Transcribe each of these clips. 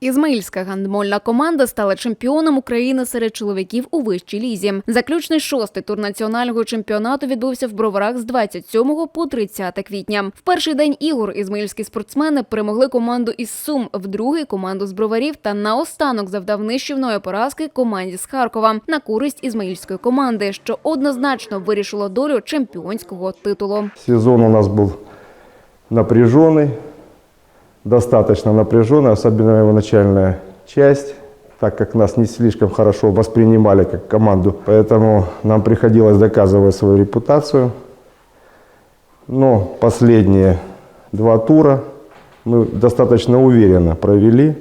Ізмаїльська гандбольна команда стала чемпіоном України серед чоловіків у вищій лізі. Заключний шостий тур національного чемпіонату відбувся в Броварах з 27 по 30 квітня. В перший день ігор ізмаїльські спортсмени перемогли команду із Сум, в другий команду з Броварів та наостанок завдав нищівної поразки команді з Харкова на користь ізмаїльської команди, що однозначно вирішило долю чемпіонського титулу. Сезон у нас был напряженный, достаточно напряженный, особенно его начальная часть, так как нас не слишком хорошо воспринимали как команду. Поэтому нам приходилось доказывать свою репутацию. Но последние два тура мы достаточно уверенно провели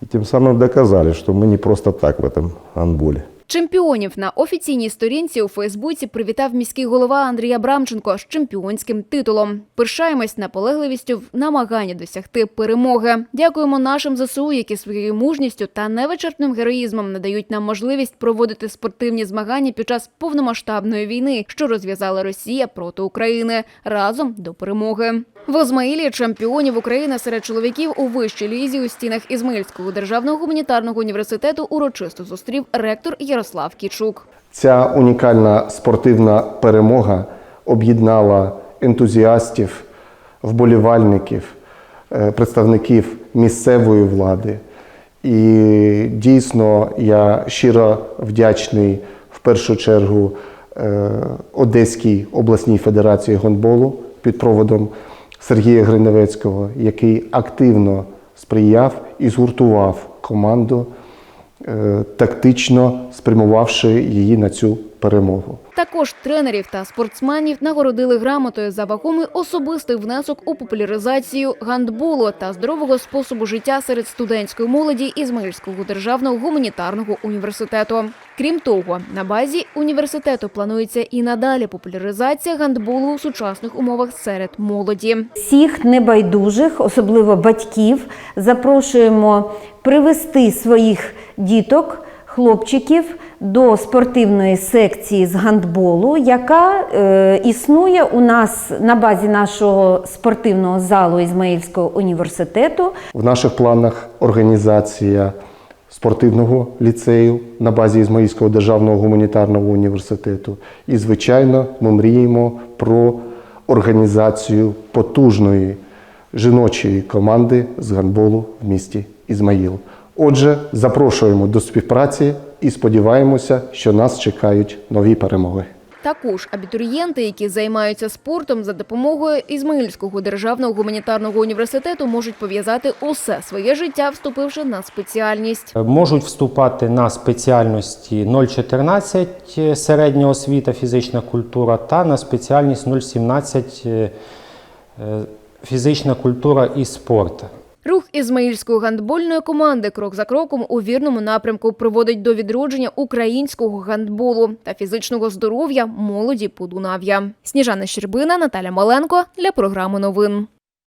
и тем самым доказали, что мы не просто так в этом гандболе. Чемпіонів на офіційній сторінці у Фейсбуці привітав міський голова Андрій Абрамченко з чемпіонським титулом. Пишаємось наполегливістю в намаганні досягти перемоги. Дякуємо нашим ЗСУ, які своєю мужністю та невичерпним героїзмом надають нам можливість проводити спортивні змагання під час повномасштабної війни, що розв'язала Росія проти України разом до перемоги. В Озмаїлі чемпіонів України серед чоловіків у вищій лізі у стінах Ізмаїльського державного гуманітарного університету урочисто зустрів ректор Ярослав Кічук. Ця унікальна спортивна перемога об'єднала ентузіастів, вболівальників, е, представників місцевої влади. І дійсно я щиро вдячний в першу чергу е, Одеській обласній федерації гонболу під проводом Сергія Гриневецького, який активно сприяв і згуртував команду, е, тактично спрямувавши її на цю перемогу. Також тренерів та спортсменів нагородили грамотою за вагомий особистий внесок у популяризацію гандболу та здорового способу життя серед студентської молоді Ізмаїльського державного гуманітарного університету. Крім того, на базі університету планується і надалі популяризація гандболу у сучасних умовах серед молоді. Всіх небайдужих, особливо батьків, запрошуємо привести своїх діток, хлопчиків до спортивної секції з гандболу, яка е, існує у нас на базі нашого спортивного залу Ізмаїльського університету. В наших планах організація спортивного ліцею на базі Ізмаїльського державного гуманітарного університету. І, звичайно, ми мріємо про організацію потужної жіночої команди з гандболу в місті Ізмаїл. Отже, запрошуємо до співпраці і сподіваємося, що нас чекають нові перемоги. Також абітурієнти, які займаються спортом за допомогою Ізмаїльського державного гуманітарного університету, можуть пов'язати усе своє життя, вступивши на спеціальність. Можуть вступати на спеціальності 0,14 середня освіта, фізична культура та на спеціальність 0,17 е, фізична культура і спорт. Рух ізмаїльської гандбольної команди крок за кроком у вірному напрямку приводить до відродження українського гандболу та фізичного здоров'я молоді Подунав'я. Сніжана Щербина, Наталя Маленко для програми новин.